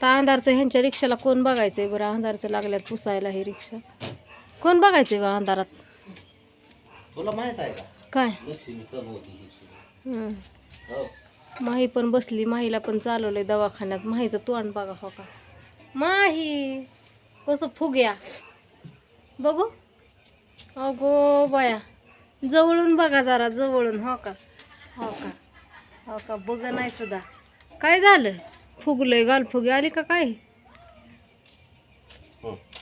आता अंधारचं ह्यांच्या रिक्षाला कोण बघायचंय बरं? अंधारचं लागल्यात पुसायला ही रिक्षा. कोण बघायचंय बा अंधारात? तुला माहीत आहे का? काय? लक्ष्मी ही. हं. हो. माही पण बसली माहीला पण चालवलंय दवाखान्यात. माहीचं तोंड बघा हो का? माही कसं फुग्या. बघू? अगो बाया जवळून बघा जरा जवळून हो का? हो का? हो का? बघ नाही सुद्धा. काय झालं? फुगलंय गाल फुगे आली का काय?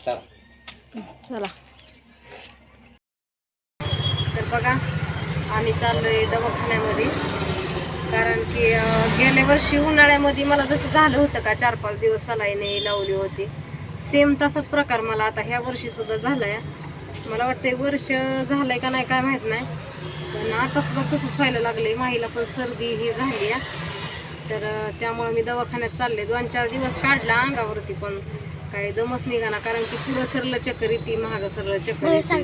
चला. चला. तर बघा आम्ही चाललोय दवाखान्यामध्ये. कारण की गेल्या वर्षी उन्हाळ्यामध्ये मला जसं झालं होतं का चार पाच दिवस सलाईने लावली होती. सेम तसाच प्रकार मला आता ह्या वर्षी सुद्धा झालाय. मला वाटतं वर्ष झालंय का नाही काय माहीत नाही. पण आता सुद्धा तसंच व्हायला लागले माहीला पण सर्दी ही झाली आहे. तर त्यामुळे मी दवाखान्यात चालले. दोन चार दिवस काढला अंगावरती पण काही दमच निघाना कारण की पुढं सरलं चक्कर येते महाग सरलं चक्कर येते.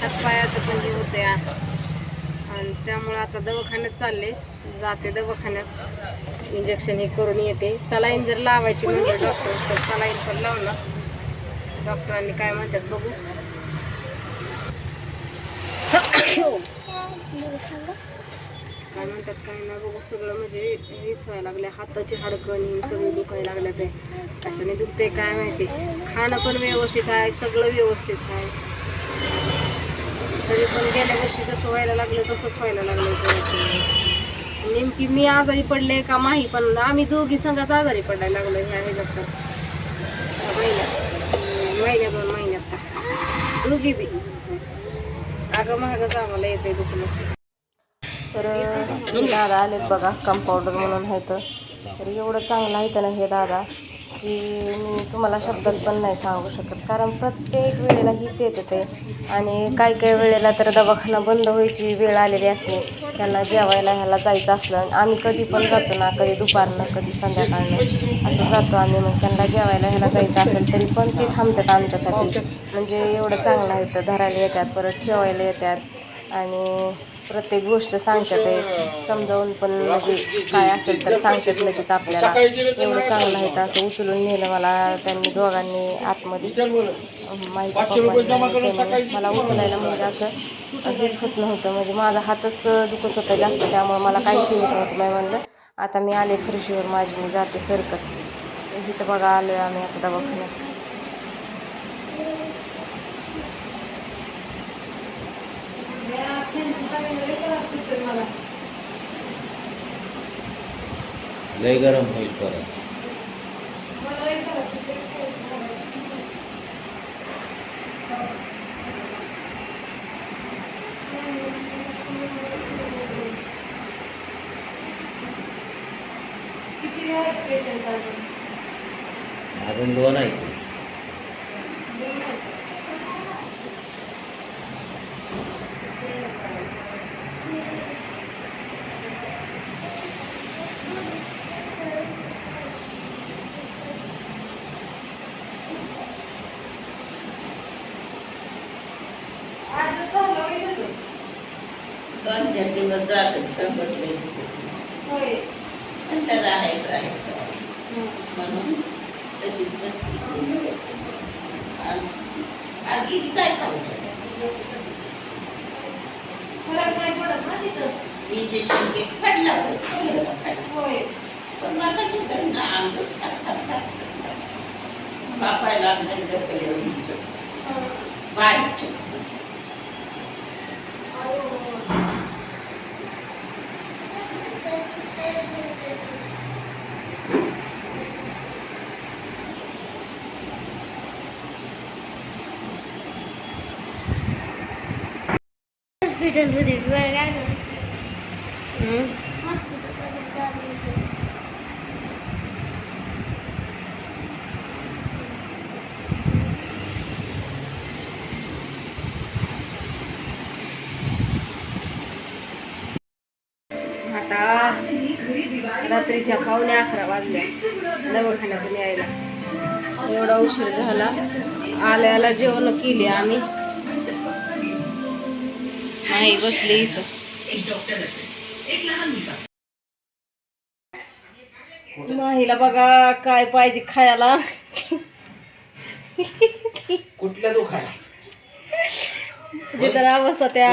हातपायाचं पण हे होते आणि त्यामुळे आता दवाखान्यात चालले. जाते दवाखान्यात. इंजेक्शन हे करून येते. सलाईन जर लावायची म्हणजे डॉक्टर तर सलाईन पण लावणार. डॉक्टरांनी काय म्हणतात बघू. काय म्हणतात काय ना बघू सगळं म्हणजे हेच व्हायला लागलं हाताची हाडकं सगळी दुखायला लागल्या ते. कशाने दुखते काय माहिती? खाणं पण व्यवस्थित आहे सगळं व्यवस्थित आहे. तरी पण गेल्या वर्षी जसं व्हायला लागलं तसंच व्हायला लागलं नेमकी मी आजारी पडले का माही पण आम्ही दोघी संघाच आजारी पडायला लागलो ह्या ह्याच्यात ह्या महिन्यात. महिन्या दोन महिन्यात तर. दोघी बी. अगं महागच आम्हाला येते दुखणं. तर हे दादा आलेत बघा कंपाऊंडर म्हणून आहेत. तर एवढं चांगलं आहे ना हे दादा की मी तुम्हाला शब्दात पण नाही सांगू शकत. कारण प्रत्येक वेळेला हीच येते ते. आणि काही काही वेळेला तर दवाखाना बंद व्हायची वेळ आलेली असते. त्यांना जेवायला ह्याला जायचं असलं आम्ही कधी पण जातो ना कधी दुपारनं कधी संध्याकाळनं असं जातो आम्ही. मग त्यांना जेवायला ह्याला जायचं असेल तरी पण ते थांबतात आमच्यासाठी. म्हणजे एवढं चांगलं आहे तर धरायला येतात परत ठेवायला येतात. आणि प्रत्येक गोष्ट सांगतात ते. समजावून पण म्हणजे काय असेल तर सांगतात लगेच आपल्याला. एवढं चांगलं आहे तर असं उचलून नेलं मला त्यांनी दोघांनी आतमध्ये माहिती पप्पांनी मला उचलायला म्हणजे असं हेच होत नव्हतं. म्हणजे माझा हातच दुखत होता जास्त त्यामुळे मला काहीच येत नव्हतं. मी म्हणलं आता मी आले फरशीवर माझी मी जाते सरकत. इथं बघा आलो आहे आम्ही आता दवाखान्यात. लय गरम होईल परत. आहेत अजून? दोन आहे की. आज झालं होय तसं चार दिवस जात बदले होय. नंतर राहायचं आहे. म्हणून तशीच बसली. आधी काय खायचं फरक नाही पडत ना तिथं. इंजेक्शन फाडला होय. पण मला ना बापायला डोक्याला बारीक हॉस्पिटलमध्ये वेळ लागला हं. हॉस्पिटलमध्ये गाडी होती आता रात्रीच्या पावणे अकरा वाजल्या दवाखान्यातून यायला एवढा उशीर झाला. आल्याला जेवण केली आम्ही. नाही बसली इथं माहीला बघा काय पाहिजे खायला. कुठल्या तर अवस्था त्या?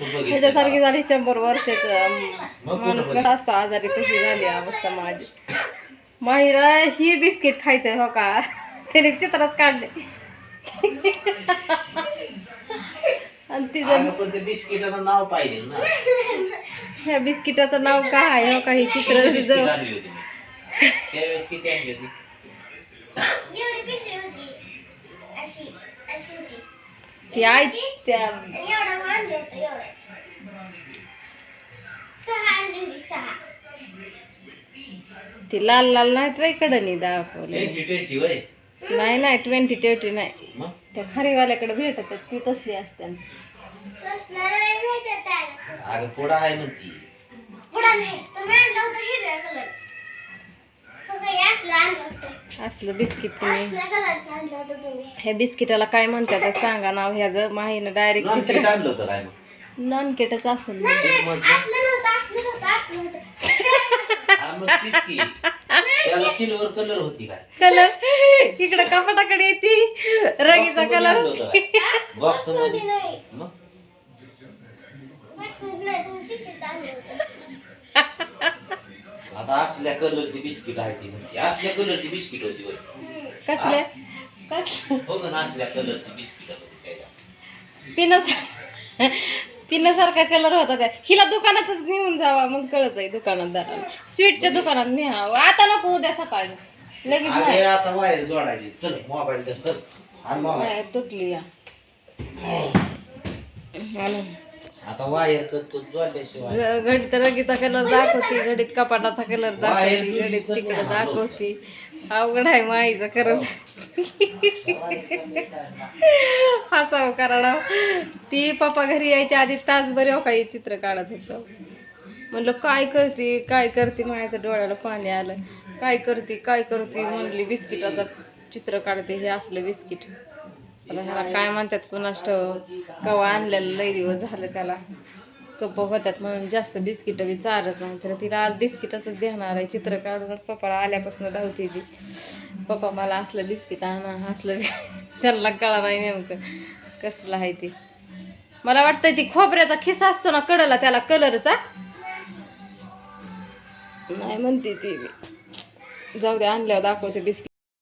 ह्याच्यासारखी झाली शंभर वर्षाचं. माणूस? कसा असतो आजारी तशी झाली अवस्था माझी. माहिरा ही बिस्किट खायचंय हो का? त्याने चित्रच काढले. आणि तिचं अगं, पण ते बिस्किटाचं नाव पाहिजे ना. ह्या बिस्किटाचं नाव काय आहे हो का? हे किती चित्र बिस्किट तिचं आणली होती मी? त्यावेळेस किती आणली होती? एवढी पिशवी होती. अशी अशी होती. ती आई त्या आणि एवढं मांडलं होतं एवढं. सहा आणली होती सहा. ती लाल लाल नाहीत बाई कडनी दाखवले ट्वेंटी ट्वेंटी वय नाही नाही ट्वेंटी ट्वेंटी नाही. मग? त्या खरीवाल्याकडे भेटत आहेत, ती तसली असते आहे अगं पुढं आहे म्हणती पुढा नाही तुम्ही आणलं होतं हिरव्या कलरचं हो का, हे असलं बिस्किट तुम्ही. ह्या बिस्किटाला काय म्हणतात ते सांगा नाव. ह्याचं माहीनं डायरेक्ट चित्र. आणलं होतं काय मग? नॉनकेटच असेल. हा सिल्वर कलर होती काय? कलर इकडं कपाटाकडे येते. रगीचा कलर बॉक्स मग? आता असल्या कलरची बिस्किट आहे ती म्हणते. असल्या कलरची बिस्किट होती. कसले कसले हो? ना असल्या कलरची बिस्किट होती त्याच्या. पिण्यासारखा कलर होता त्या. हिला दुकानातच घेऊन जावा मग कळत आहे दुकानदाराला स्वीटच्या दुकानात न्या आता नको उद्या सकाळी. लगेच नाही आता वायर जोडायची. चल मोबाईल दर चल. आणि मोबाईल नाही, तुटली या. आता वायर करतो जोडल्याशिवाय. घडीत रगीचा कलर दाखवती घडीत कपाटाचा कलर दाखवती घडीत तिकडे. दाखवती. अवघड आहे माईचं खरंच. हसावं कारण ती पप्पा घरी यायच्या आधी तासभर हो काही चित्र काढत होतं. म्हणलं काय करते काय करते? माझ्या डोळ्याला पाणी आलं. काय करते काय करते? म्हणली बिस्किटाचं चित्र काढते हे असलं बिस्किट. आता ह्याला काय म्हणतात कुणास कवा आणलेलं लई दिवस झालं त्याला. कप होतात म्हणून जास्त बिस्किट बी चारत नाही. तर तिला आज बिस्किटच देणार आहे. चित्र काढूनच पप्पाला आल्यापासून धावते ती. पप्पा मला असलं बिस्किट आणा असलं त्यांना कळा नाही नेमकं कसलं आहे ते. मला वाटतं ती खोबऱ्याचा खिसा असतो ना कडला त्याला कलरचा? नाही म्हणते ती बी. जाऊ दे आणल्यावर दाखवते बिस्किट.